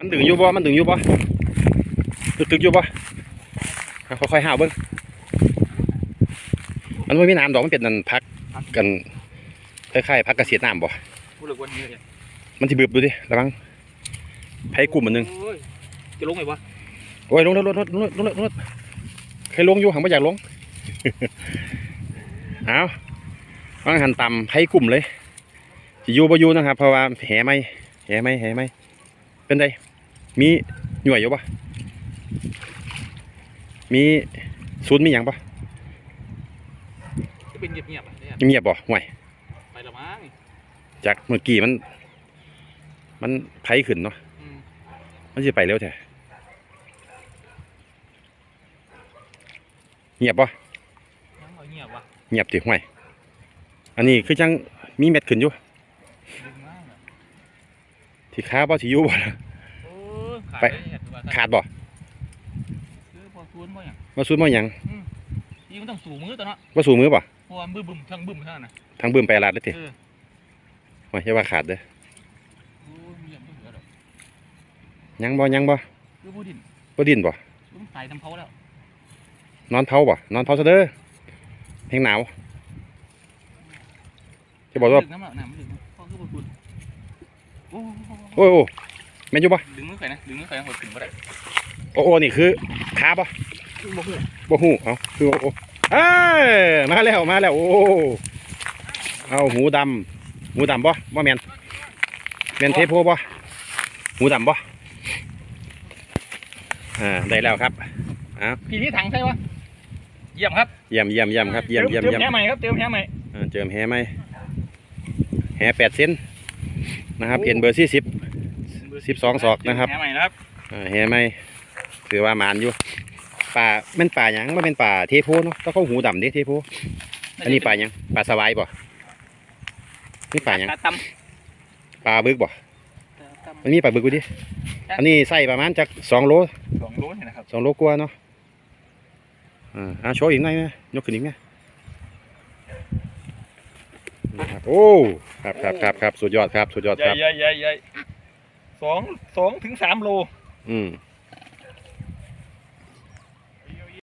มันดึงอยู่บ่ มันดึงอยู่บ่ตึกตึกอยู่บ่อะค่อยๆหาเบิ่งมันไม่มีน้ำดอกมันเป็นนั่นพักกันคล้ายๆพักเกษตรน้ำบ่พูดเลยวันนี้เลยมันสิบึบดูดิระวังไผกลุ่มมันหนึงโอ้ยจะลงไหมวะโอ้ยลงรถรถรถรถรถรถใครลงอยู่หังไม่อยากลงเอาวางหันต่ำไผกลุ่มเลยสิอยู่บ่อยู่นะครับเพราะว่าแหไหมแหไหมแหไหมเป็นได มีหน่วยอยู่ปะมีศูนย์มีหยังปะจะเป็นเงียบๆอะเนี่ยเงียบบ่ห่วยไปละมั้งจากเมื่อกี้มัน มันไผขึ้นเนาะอืมมันสิไปเร็วแท้เงียบบ่ยังบ่เงียบวะเงียบติห่วยอันนี้คือจังมีเม็ดขึ้นอยู่ดึงมากอะที่ขาบ่สิอยู่บ่ล่ะโอ้ยขาด ไปเลยเนี่ยถือว่าขาดบ่คือพอซูนบ่อย่างว่าสูนบ่หยังนี่มันต้องสูงมือตัวเนาะว่าสูมือบ่เพราะว่าบึ้มบึ้มทั้งบึ้มทั้งนั้นนะทางบึ้มไปลาดเลยติเออห่วยอย่าว่าขาดเด้อโอ้ยเงียบไม่เหลือหรอกยังบ่ยังบ่คือผู้ดินบ่ดิ้นบ่ต้องตายทำเขาแล้วนอนเผาบ่นอนเผาซะเด้อแห้งหนาวจะบอกว่าดึงน้ำหนักน้ำมันดึงนะเพราะคือพอซูนโอ้โอ้ยโอ้ แม่นอยู่บ่ดึงมือใครนะดึงมือใครนะหดถึงบ่ได้โอ้โอ้นี่คือขาบ่บ่ฮู้บ่ฮู้เอ้าคือโอ้โอ้เอ้ยมาแล้วมาแล้วโอ้เอาหูดำหูดำบ่บ่แม่นแม่นเทโพบ่หูดำบ่อ่าได้แล้วครับพี่นี่ถังใช่ปะเยี่ยมครับเยี่ยมเยี่ยมเยี่ยมครับเยี่ยมเยี่ยมเติเยี่ยมแค่ใหม่ครับเติมแค่ใหม่อ่าเจิมแหไหมแหแปดเส้นนะครับเอ็นเบอร์สี่สิบ สิบสองศอกนะครับแค่ใหม่นะครับอ่าแหไหมถือว่าหมานอยู่ป่าแม่นป่าหยังไม่เป็นป่าเทโพเนาะต้องเข้าหูดำเด้เทโพอันนี้ป่าหยังป่าสวายบ่นี่ป่าหยังตป่าบึกบ่ำมันมีป่าบึกกูดิอันนี้ใส่ประมาณจากสองโลสองโลเนี่ยนะครับสองโลกว่าเนาะอ่าอ่าโชว์อีกหน่อยไหมยกขึ้นอีกไหมนะครับโอ้ครับครับครับครับสุดยอดครับสุดยอดใหคญ่รับ ใหญ่ใหญ่ใหญ่ สองสองถึงสามโล อืม